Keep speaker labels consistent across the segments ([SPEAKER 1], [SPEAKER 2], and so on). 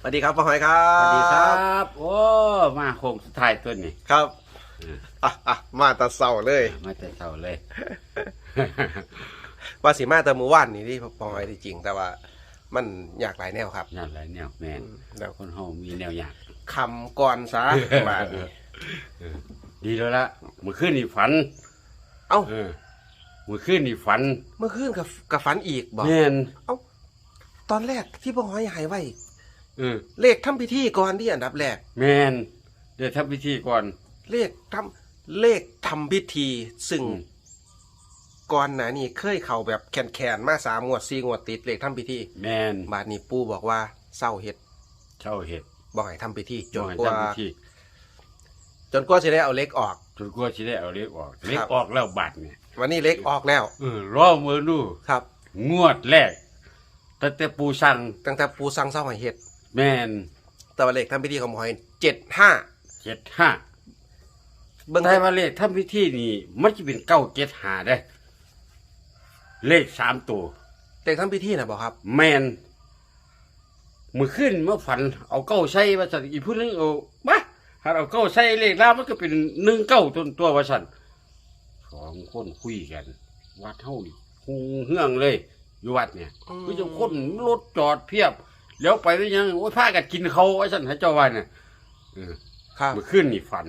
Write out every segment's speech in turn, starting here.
[SPEAKER 1] สวัสดีครับพ่อหอยครั
[SPEAKER 2] ส
[SPEAKER 1] บ
[SPEAKER 2] วัสดีครับ โอ้มาโค้งสุดท้ายตัวนี้
[SPEAKER 1] ครับ
[SPEAKER 2] อืม
[SPEAKER 1] อะอะมาแตาเศร้าเลย
[SPEAKER 2] มาแต่เช้าเลย
[SPEAKER 1] ว่าสีมาแต่มือว่านนี่ที่พ่อหอยที่จริง แต่ว่า มันอยากหลายแนวครับ
[SPEAKER 2] นั่นแหละแนวแมน
[SPEAKER 1] แล้ว
[SPEAKER 2] คนเฮามีแนวอยาก
[SPEAKER 1] คำก่อนซะมานี่
[SPEAKER 2] ดีแล้วละเมื่อคืนนี่ฝัน
[SPEAKER 1] เอ้า
[SPEAKER 2] เออเมื่อคืนนี่ฝัน
[SPEAKER 1] เมื่อคืนกับกับฝันอีกบอก
[SPEAKER 2] แม่น
[SPEAKER 1] ตอนแรกที่พ่อหอยหายไว้
[SPEAKER 2] เออ
[SPEAKER 1] เลขทำพิธีก่อนที่อันดับแรก
[SPEAKER 2] แม่นเดี๋ยวทำพิธีก่อน
[SPEAKER 1] เลขทำเลขทำพิธี ซึ่ง
[SPEAKER 2] อืม
[SPEAKER 1] ก่อนหน้านี้เคยเข้าแบบแขนๆมาสามงวดสี่งวดติดเลขทำพิธี
[SPEAKER 2] แม่น
[SPEAKER 1] บาดนี้ปู่บอกว่าเศร้าเฮ็ด
[SPEAKER 2] เช่าเห็ด
[SPEAKER 1] บอกให้ทำพิธีจ
[SPEAKER 2] จ
[SPEAKER 1] น
[SPEAKER 2] น
[SPEAKER 1] กว่า
[SPEAKER 2] ทำพิธี
[SPEAKER 1] จนกว่าจะได้เอาเล็กออก
[SPEAKER 2] จนกว่าสิได้เอาเล็กออกเล็ก
[SPEAKER 1] ครับ
[SPEAKER 2] ออกแล้วบาดเนี่ย
[SPEAKER 1] วันนี้เล็กออกแล้ว
[SPEAKER 2] เออรอมือดู
[SPEAKER 1] ครับ
[SPEAKER 2] งวดแรกตั้งแต่ปูสั่ง
[SPEAKER 1] ตั้งแต่ปูสั่งเศร้าให้เฮ็ด
[SPEAKER 2] แม่น
[SPEAKER 1] แต่ว่าเลขทำพิธีของหมอให้เจ็ดห้า
[SPEAKER 2] เจ็ดห้า
[SPEAKER 1] เบิ่ง
[SPEAKER 2] แต่ว่าเลขทำพิธีนี่มันจะเป็นเก้าเจ็ดหาได้ เลขสามตัว
[SPEAKER 1] เลขทำพิธีนะบอกครับ
[SPEAKER 2] แมนมือขึ้นเมื่อฝัน เอาเก้าใส่ว่าสันอีกผู้หนึงเอามาหากเอาเก้าใส่เลขแล้วมันก็เป็นหนึ่งเก้าตัวตัวว่าสันสองคนคุยกัน วัดเท่านี่หุงเฮืองเลย อยู่วัดเนี่ย
[SPEAKER 1] อืม
[SPEAKER 2] ก็จะคนรถจอดเพียบ แล้วไปได้ยังโอ้ยพากันกินเขาว่าสันให้เจ้าว่าเนี่ยเออ
[SPEAKER 1] ครับ
[SPEAKER 2] เมื่อคืนนี่ฝัน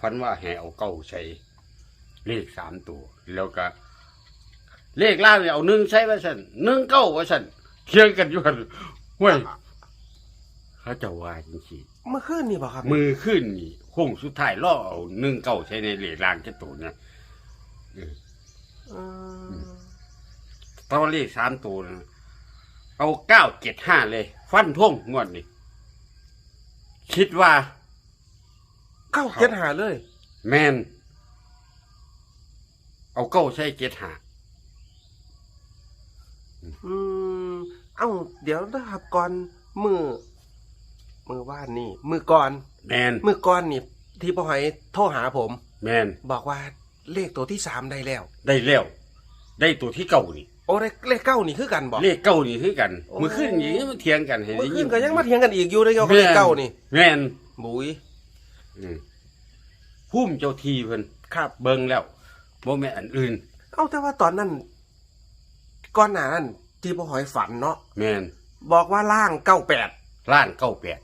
[SPEAKER 2] ฝันว่าแห่เอาเก้าใช้เลขสามตัว แล้วก็ เลขล่างเนี่ยเอาหนึ่งใช้ไว้สันหนึ่งเก้าไว้สันเทียงกันอยู่กันเว้ยเขาเจะว่าจริง
[SPEAKER 1] เมื่อคืนนี่บอกครับ
[SPEAKER 2] ๆมือขึ้นนี่โค้งสุดท้ายล่อเอาหนึ่งเก้าใช้ในเลขล่างจะตัวเนี่ย
[SPEAKER 1] อืม
[SPEAKER 2] ตอนเลขสามตัวนะ เอาเก้าเจ็ดห้าเลย ฟันท่งงวดนี่คิดว่า
[SPEAKER 1] เก้าเจ็ดหาเลย
[SPEAKER 2] แมนเอาเก้าใช้เจ็ดหา
[SPEAKER 1] อืมเอ้า เดี๋ยวนะครับก่อนมือมือว่านนี่ มือก่อน
[SPEAKER 2] แมน
[SPEAKER 1] มือก่อนนี่ ที่พ่อหอยโทรหาผม
[SPEAKER 2] แมน
[SPEAKER 1] บอกว่าเลขตัวที่สามได้แล้ว
[SPEAKER 2] ได้แล้ว ได้ตัวที่เก้านี่
[SPEAKER 1] โอ้เลขเลขเก้านี่คือกันบอก
[SPEAKER 2] เลขเก้านี่คือกัน
[SPEAKER 1] โอ้
[SPEAKER 2] มือขึ้นอย่างนี้มันเถียงกันเห็น
[SPEAKER 1] เมื่อ
[SPEAKER 2] ได้
[SPEAKER 1] คืนก็ยังมาเถียงกันอีกอยู่เลยเอาเลขเก้านี่
[SPEAKER 2] แมน
[SPEAKER 1] บุย
[SPEAKER 2] อืมพุ่มเจ้าทีเพิ่น
[SPEAKER 1] ครับ
[SPEAKER 2] เบิ่งแล้วบ่แม่นอันอื่น
[SPEAKER 1] เอ้าแต่ว่าตอนนั้นก่อนหน้านั้นที่พ่อหอยฝันเนาะ
[SPEAKER 2] แมน
[SPEAKER 1] บอกว่าล่างเก้าแปด
[SPEAKER 2] ล้านเก้าแปด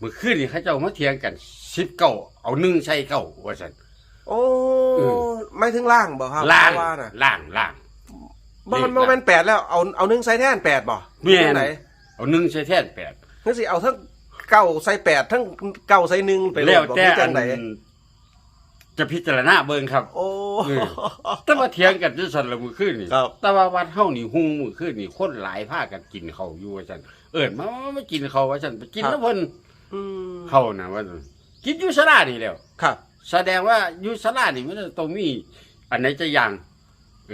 [SPEAKER 2] มือขึ้นนี่เขาเจ้ามาเถียงกันสิบเก้าเอาหนึ่งใส่เก้าว่าซั่น
[SPEAKER 1] โอ้
[SPEAKER 2] อืม
[SPEAKER 1] ไม่ถึงล่างบอกครับ
[SPEAKER 2] ล่าง
[SPEAKER 1] เพระว่าน่ะ
[SPEAKER 2] ล่างล่าง
[SPEAKER 1] บ่มัน
[SPEAKER 2] เลขล่าง
[SPEAKER 1] บ่แมันแปดแล้วเอาเอาหนึ่งใส่แท่นแปดบ่
[SPEAKER 2] แม่น
[SPEAKER 1] ไหน
[SPEAKER 2] เอาหนึ่งใส่แท่นแปด
[SPEAKER 1] นั่นสิเอาทั้งเก้าใส่แปดทั้งเก้าใส่หนึ่งไปเลย
[SPEAKER 2] แล้ว
[SPEAKER 1] บอก
[SPEAKER 2] แต่
[SPEAKER 1] พี่
[SPEAKER 2] อั
[SPEAKER 1] จั
[SPEAKER 2] น
[SPEAKER 1] งไหน
[SPEAKER 2] จะพิจารณาเบิ่งครับ
[SPEAKER 1] โอ้
[SPEAKER 2] เออแต่ว่าเถียงกันจังซั่นละมื้อคืนนี่
[SPEAKER 1] ครับ
[SPEAKER 2] แต่ว่าวัดเฮานี่ฮู้มื้อคืนนี่คนหลายพากันกินข้าวอยู่ว่าซั่นเอิ้นมามามากินข้าวว่าซั่นไปกิน
[SPEAKER 1] ครับ
[SPEAKER 2] แล้วเพิ่น
[SPEAKER 1] อืม
[SPEAKER 2] เฮาน่ะว่าซั่นกินอยู่ศาลานี่แหล้ว
[SPEAKER 1] ครับ
[SPEAKER 2] แสดงว่าอยู่ศาลานี่มันต้องมี อันไหนจะอย่างเ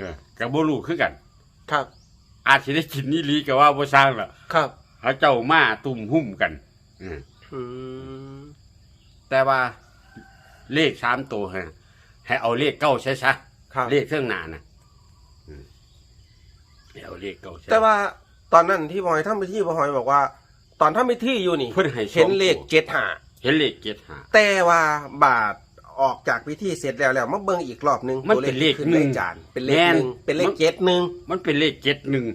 [SPEAKER 2] ออก็บ่รู้คือกัน
[SPEAKER 1] ครับ
[SPEAKER 2] อาจสิได้กินนี่ลีก็ว่าบ่สร้างล่ะ
[SPEAKER 1] ครับ
[SPEAKER 2] เขาเจ้ามาตุ่มหุ่มกัน อืม
[SPEAKER 1] อืม
[SPEAKER 2] แต่ว่าเลขสามตัวฮะให้เอาเลขเก้าใช่ซะ
[SPEAKER 1] ครับ
[SPEAKER 2] เลขเครื่องหน้านะอืมให้เอาเลขเก้าใช่
[SPEAKER 1] แต่ว่าตอนนั้นที่บอยทำไปที่บอยบอกว่า ตอนทำไปที่อยู่นี่
[SPEAKER 2] เพิ่นให้สอง
[SPEAKER 1] เห็นเลข
[SPEAKER 2] ตัว
[SPEAKER 1] เจ็ดหา
[SPEAKER 2] เห็นเลขเจ็ดหา
[SPEAKER 1] แต่ว่าบาท ออกจากพิธีเสร็จแล้วแล้วมาเบิ่งอีกรอบหนึง
[SPEAKER 2] มัน
[SPEAKER 1] ตัว
[SPEAKER 2] เป็นเลข
[SPEAKER 1] ขึ้น
[SPEAKER 2] หนึ่
[SPEAKER 1] ใน
[SPEAKER 2] ง
[SPEAKER 1] จานเป็นเลข
[SPEAKER 2] แม่น
[SPEAKER 1] หนึ่งเป็นเลข
[SPEAKER 2] มัน
[SPEAKER 1] เจ็ดหนึ่ง
[SPEAKER 2] มันเป็นเลขเจ็ดหนึ่ง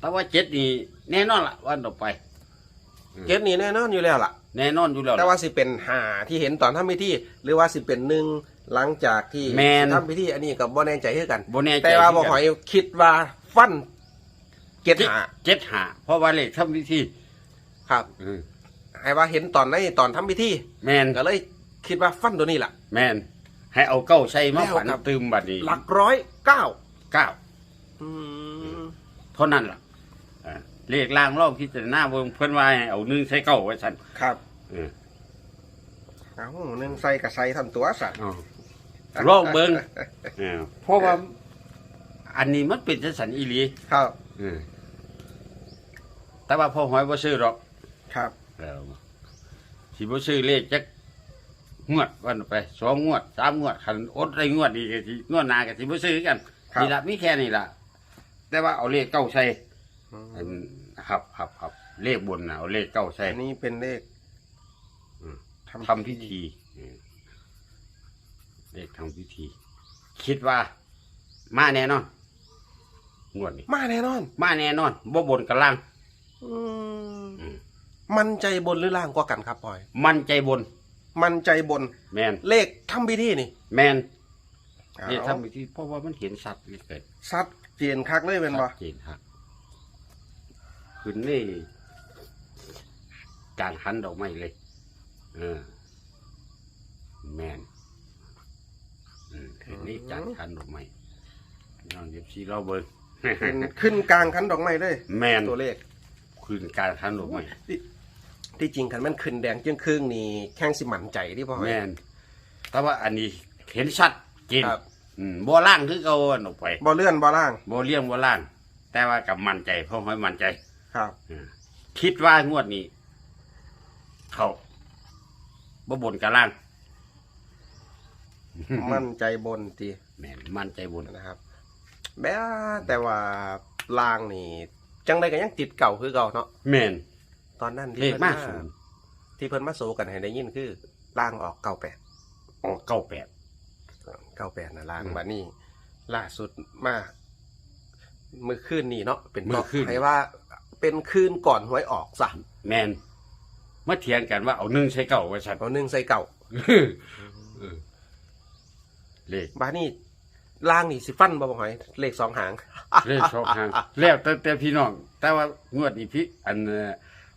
[SPEAKER 2] แต่ว่าเจ็ดนี่แน่นอนละวันต่อไป
[SPEAKER 1] เจ็ดนี่แน่นอนอยู่แล้วล่ะ
[SPEAKER 2] แน่นอนอยู่แล้ว
[SPEAKER 1] แต่
[SPEAKER 2] ล่ะ
[SPEAKER 1] ว่าสิเป็นหาที่เห็นตอนทำพิธีหรือว่าสิเป็นหนึ่งหลังจากที่
[SPEAKER 2] แม่น
[SPEAKER 1] ทำพิธีอันนี้กับบ่แน่ใจคือกัน
[SPEAKER 2] บ่แน่ใจ
[SPEAKER 1] แต่ว่าบ่หอยคิดว่าฟันเจ็ด
[SPEAKER 2] เจ็ด
[SPEAKER 1] หา
[SPEAKER 2] เจ็ดหาเพราะว่าเลขทำพิธี
[SPEAKER 1] ครับ
[SPEAKER 2] อืม
[SPEAKER 1] ให้ว่าเห็นตอนในตอนทำพิธี
[SPEAKER 2] แมน
[SPEAKER 1] ก็เลย คิดว่าฟันตัวนี้ล่ะ
[SPEAKER 2] แมนให้เอาเก้าใส่มา
[SPEAKER 1] แล้ว
[SPEAKER 2] ฝัน
[SPEAKER 1] ครับ
[SPEAKER 2] ตืมบัดนี้
[SPEAKER 1] หลักร้อยเก้า
[SPEAKER 2] เก้า
[SPEAKER 1] อืม
[SPEAKER 2] เท่านั้นล่ะอ่าเลขล่างรอบพิจารณาเบิ่งเพิ่นว่าให้เอาหนึ่งใส่เก้าไว้ซั่น
[SPEAKER 1] ครับ
[SPEAKER 2] เออ
[SPEAKER 1] เอาหนึ่งใส่กับใส่ทันตัวสัตว์
[SPEAKER 2] เอาลองเบิ่งเออเพราะว่า อันนี้มันเป็นจังสันอีหลี
[SPEAKER 1] ครับ
[SPEAKER 2] เออแต่ว่าพ่อหอยบ่ซื้อหรอก
[SPEAKER 1] ครับ
[SPEAKER 2] เออสิบ่ซื้อเลขจัก งวดวันไปสองงวดสามงวดคันอดได้งวดอีกก็สิงวดหน้าก็สิบ่ซื้อกัน
[SPEAKER 1] ครับ
[SPEAKER 2] นี่ล่ะมีแค่นี้ล่ะแต่ว่าเอาเลขเก้าใส่
[SPEAKER 1] อืม
[SPEAKER 2] อันครับครับครับเลขบนนะเอาเลขเก้าใส่
[SPEAKER 1] อันนี้เป็นเลข
[SPEAKER 2] อืม
[SPEAKER 1] ทำ
[SPEAKER 2] ทำพิธีอืมเลขทำพิธี คิดว่า มาแน่นอนงวดนี้
[SPEAKER 1] มาแน่นอน
[SPEAKER 2] มาแน่นอนบ่บนกับล่าง
[SPEAKER 1] อืม
[SPEAKER 2] อืม
[SPEAKER 1] มันใจบนหรือล่างกว่ากันครับปอย
[SPEAKER 2] มันใจบน
[SPEAKER 1] มันใจบน
[SPEAKER 2] แมน
[SPEAKER 1] เลขทำพิธีนี่
[SPEAKER 2] แมน
[SPEAKER 1] เอา
[SPEAKER 2] เลขทำพิธีเพราะว่ามันเห็นสัตว์เลยเกิด
[SPEAKER 1] ซัดเจนคักเลยเป็นบ่
[SPEAKER 2] ชัดเจนครับขึ้นนี่การหันดอกไม้เลย เออ แมนอืมขึ้นนี่การหันดอกไม้น้องเย็บซีเราเบิ้ง
[SPEAKER 1] เป็นขึ้นกลางคันดอกไม้เลย
[SPEAKER 2] แมน
[SPEAKER 1] ตัวเลข
[SPEAKER 2] ขึ้นการหันดอกไม้
[SPEAKER 1] ที่ที่จริงคันมันขึ้นแดงจึงครึ่งนี่แข้งสิหมันใจที่พ่อหอ
[SPEAKER 2] แม
[SPEAKER 1] ย
[SPEAKER 2] นแต่ว่าอันนี้เห็นชัดเจน
[SPEAKER 1] ครับ
[SPEAKER 2] อืมบ่ล่างคือเอาอันออกไป
[SPEAKER 1] บ่เลื่อนบ่ล่าง
[SPEAKER 2] บ่เลี่ยงบ่ล่าง แต่ว่ากับมั่นใจเพราะห้อยมั่นใจ
[SPEAKER 1] ครับ
[SPEAKER 2] อืมคิดว่างวดนี้ เขาบ่บนกับล่าง
[SPEAKER 1] มั่นใจบนที
[SPEAKER 2] แม่นมั่นใจบน
[SPEAKER 1] นะครับแม้แต่ว่าล่างนี่จังใดก็ยังติดเก่าคือเก่าเนาะ
[SPEAKER 2] แม่น
[SPEAKER 1] ตอนนั้นที่
[SPEAKER 2] เลข
[SPEAKER 1] เพิ่น
[SPEAKER 2] มามา
[SPEAKER 1] ก
[SPEAKER 2] ศูนย์
[SPEAKER 1] ที่เพิ่นมาโซกันให้ได้ยินคือล่างออกเก้าแปด
[SPEAKER 2] ออกเก้าแปด
[SPEAKER 1] เก้าแปดนะล่าง
[SPEAKER 2] อืม
[SPEAKER 1] บัดนี้ ล่าสุดมาเมื่อคืนนี่เนาะเป็น
[SPEAKER 2] มื้อคืน
[SPEAKER 1] ให้ว่าเป็นคืนก่อนหวยออกซะ
[SPEAKER 2] แม่นมาเถียงกันว่าเอาหนึ่งใช้เก้าไว้สัตว์
[SPEAKER 1] เอาหนึ่งใส่เก่า
[SPEAKER 2] เลข
[SPEAKER 1] บ้านนี่ล่างนี่สิฟันบ่บ่หอย เลขสองหาง
[SPEAKER 2] เลขสองทาง แล้วแต่แต่พี่น้อง แต่ว่างวดนี้พี่อันเอ่อ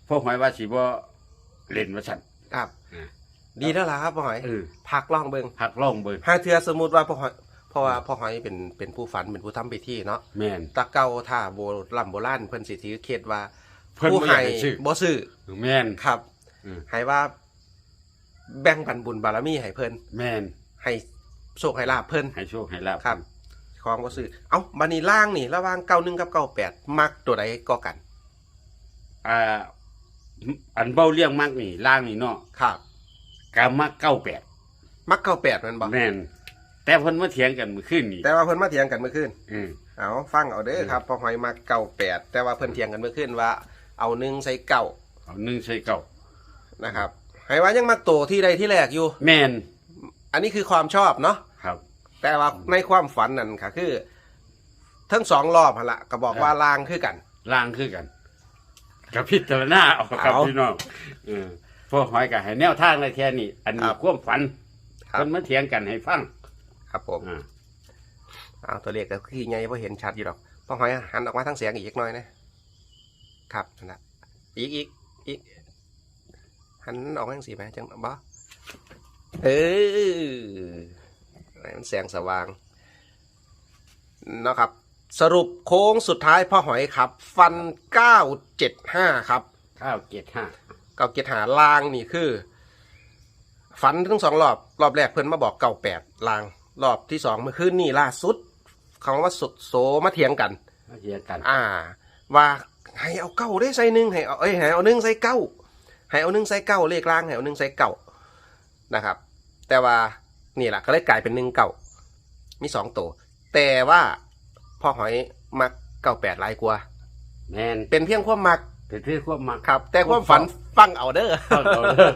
[SPEAKER 2] พวกหอยว่าสิบ่เล่นว่าสัตว์
[SPEAKER 1] ครับ
[SPEAKER 2] อ่า
[SPEAKER 1] ดีแล้วล่ะครับพ่อหอย
[SPEAKER 2] เออ
[SPEAKER 1] พักล่องเบิง
[SPEAKER 2] หักล่องเบิ่ง
[SPEAKER 1] ห้าเทือสมมุติว่าพ่อหอยเพราะว่าพ่อหอยเป็นเป็นผู้ฝันเป็นผู้ทำพิธีเนาะ
[SPEAKER 2] แม่น
[SPEAKER 1] ตะเกาท่าโบลำโบราณเพิ่นสิถือเคล็ดว่า
[SPEAKER 2] เพิ่น
[SPEAKER 1] ผู้
[SPEAKER 2] บ่อยา
[SPEAKER 1] ให้
[SPEAKER 2] กให้ซื้อ
[SPEAKER 1] บ่ซื้อ
[SPEAKER 2] แม่น
[SPEAKER 1] ครับ
[SPEAKER 2] อืม
[SPEAKER 1] ให้ว่า แบ่งปันบุญบารมีให้เพิ่น
[SPEAKER 2] แม่น
[SPEAKER 1] ให้โชคให้ลาภเพิ่น
[SPEAKER 2] ให้โชคให้ลาภ
[SPEAKER 1] ครับของบ่ซื้อเอ้าบัดนี้ล่างนี่ ระหว่างเก้าหนึ่งกับเก้าแปดมักตัวใดก็กัน
[SPEAKER 2] อ่า อันเบ้าเลี้ยงมากนี่ล่างนี่เนาะ
[SPEAKER 1] ครับ
[SPEAKER 2] กามาเก้าแปด
[SPEAKER 1] มักเก้าแปดมันบ่
[SPEAKER 2] แม่นแต่เพิ่นมาเถียงกันเมื่อคืนนี่
[SPEAKER 1] แต่ว่าเพิ่นมาเถียงกันเมื่อคืน
[SPEAKER 2] อืม
[SPEAKER 1] เอาฟังเอาเด้อครับพ่อหอยมักเก้าแปดแต่ว่าเพิ่นเถียงกันเมื่อคืนว่า เอาหนึ่งใส่เก้า
[SPEAKER 2] เอาหนึ่งใส่เก้า
[SPEAKER 1] นะครับให้ว่ายังมักโตที่ใดที่แรกอยู่
[SPEAKER 2] แม่น
[SPEAKER 1] อันนี้คือความชอบเนาะ
[SPEAKER 2] ครับ
[SPEAKER 1] แต่ว่าในความฝันนั่นค่ะคือ ทั้งสองรอบหั่นละก็บอกว่าลางคือกัน
[SPEAKER 2] ล่างคือกัน กับพิจารณาเอาครับ
[SPEAKER 1] เอา
[SPEAKER 2] พี่น้องเออพวกหอยกับให้แนวทางในแค่นี้ อันนี้
[SPEAKER 1] ครับ
[SPEAKER 2] ความฝัน
[SPEAKER 1] ครับ
[SPEAKER 2] เพิ่นมาเถียงกันให้ฟัง
[SPEAKER 1] ครับผม
[SPEAKER 2] อ่า
[SPEAKER 1] เอาตัวเลขก็คือไงพอเห็นชัดอยู่หรอกพ่อหอยหันออกมาทั้งเสียงอีกหน่อยนะครับนั่นละอีกอีกอีกหันออกมาทั้งสีไหมจังบ่เออให้มันแสงสว่างเนาะครับ สรุปโค้งสุดท้ายพ่อหอยครับ ฟันเก้าเจ็ดห้าครับ
[SPEAKER 2] ข้าวเกียรติห้า
[SPEAKER 1] เก่าเกียรติหาลางนี่คือ ฝันทั้งสองรอบรอบแรกเพิ่นมาบอกเก่าแปดลาง รอบที่สองเมื่อคืนนี่ล่าสุดคำว่าสุดโสมาเถียงกัน
[SPEAKER 2] มาเถียงกัน
[SPEAKER 1] อ่า ว่าให้เอาเก้าได้ใส่หนึ่งให้เอาเอ้ยให้เอาหนึ่งใส่เก้าให้เอาหนึ่งใส่เก้าเลขล่างให้เอาหนึ่งใส่เก้านะครับ แต่ว่านี่แหละก็เลยกลายเป็นหนึ่งเก้ามีสองตัวแต่ว่า พ่อหอยมักเก้าแปดหลายกว่า
[SPEAKER 2] แม่น
[SPEAKER 1] เป็นเพียงความมัก
[SPEAKER 2] เป็นเพื่อความมัก
[SPEAKER 1] ครับ แต่ความฝันฟังเอาเด้อ
[SPEAKER 2] ฟังเอาเด้อ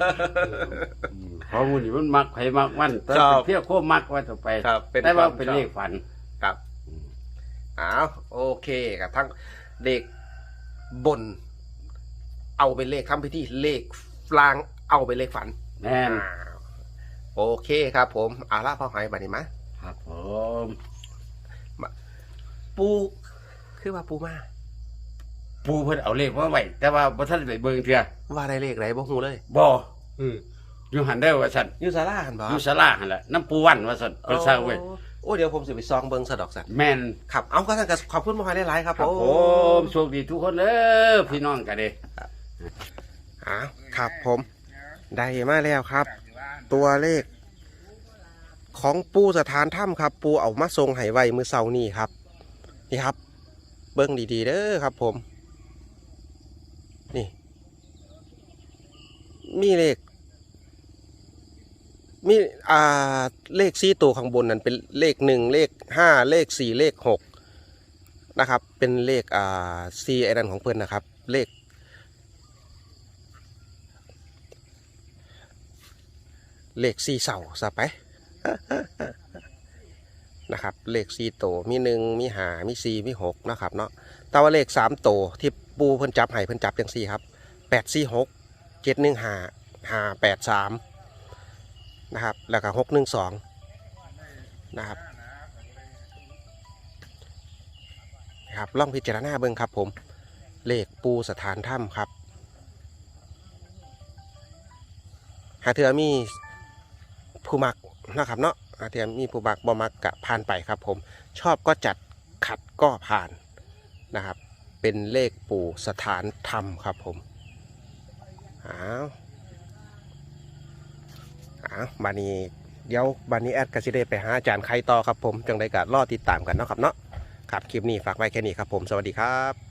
[SPEAKER 2] อืมเพราะมูนี่มันมักไผมักมันแต่
[SPEAKER 1] ครับ
[SPEAKER 2] เป็นเพื่อความมักว่าต่อไป
[SPEAKER 1] ครับเป็น
[SPEAKER 2] แต่ว่า
[SPEAKER 1] ความ
[SPEAKER 2] เป็น
[SPEAKER 1] ชอบ
[SPEAKER 2] เลขฝัน
[SPEAKER 1] ครับอ้าวโอเคครับทั้งเลขบน เอาเป็นเลขทำพิธีเลขลางเอาเป็นเลขฝัน
[SPEAKER 2] แม่น
[SPEAKER 1] อ้าวโอเคครับ ผมเอาละพ่อหอยบัดนี้มะ
[SPEAKER 2] ครับผม
[SPEAKER 1] ปูคือว่าปูมา
[SPEAKER 2] ปูเพิ่นเอาเลขมาไว้แต่ว่าบ่ทันได้ไปเบิ่งเทื่อ
[SPEAKER 1] ว่าได้เลขไหนบ่ฮู้เลย
[SPEAKER 2] บ่อยู่หันได้อว่าซั่น
[SPEAKER 1] อยู่ศาลาหันบ่
[SPEAKER 2] อยู่ศาลาหั่นแหละน้ำปูวันว่าซั่นเพิ่นสร้างไว้
[SPEAKER 1] โอ้โอ้เดี๋ยวผมสิไปซองเบิ่งสะดอกสัน
[SPEAKER 2] แม่น
[SPEAKER 1] ครับเอาก็ท่านก็ขอบคุณพ่อหอยหลายๆครับ
[SPEAKER 2] ครับ
[SPEAKER 1] ผ
[SPEAKER 2] ผมมโชคดีทุกคนเด้อพี่น้องกันเด้
[SPEAKER 1] อ้าวครับผมได้มาแล้วครับ ตัวเลขของปูสถานถ้ำครับ ปูเอามาทรงไห้ไว้มือเสาร์นี่ครับ นี่ครับ เบิ้งดีๆเด้อครับ ผม นี่ มีเลข มีอ่าเลขสี่ตัวข้างบนนั้นเป็นเลขหนึ่งเลขห้าเลขสี่เลขหกนะครับ เป็นเลขอ่าซีไอนันของเพื่อนนะครับ เลขเลขสี่เสาซะไป นะครับเลขสี่โตวมีหนึ่งมีหามีสี่มีหกนะครับเนาะแต่ว่าเลขสามโตวที่ปูเพิ่นจับให้เพิ่นจับอย่างสี่ครับแปดสี่หกเจ็ดหนึ่งหาหาแปดสามนะครับแล้วก็หกหนึ่งสองนะครับครับลองพิจารณาเบิ่งครับผมเลขปูสถานถ้ำครับ หาเทือมีผู้มักนะครับเนาะ หาเทือมีผู้มักบ่มักกะผ่านไปครับผม ชอบก็จัดขัดก็ผ่านนะครับ เป็นเลขปู่สถานธรรมครับผมอ้าวอ้าวบานี้เดี๋ยวบานี้แอดก็สิได้ไปหาอาจารย์ใครต่อครับผม จังได้กะรอติดตามกันเนาะครับเนาะครับคลิปนี้ฝากไว้แค่นี้ครับผม สวัสดีครับ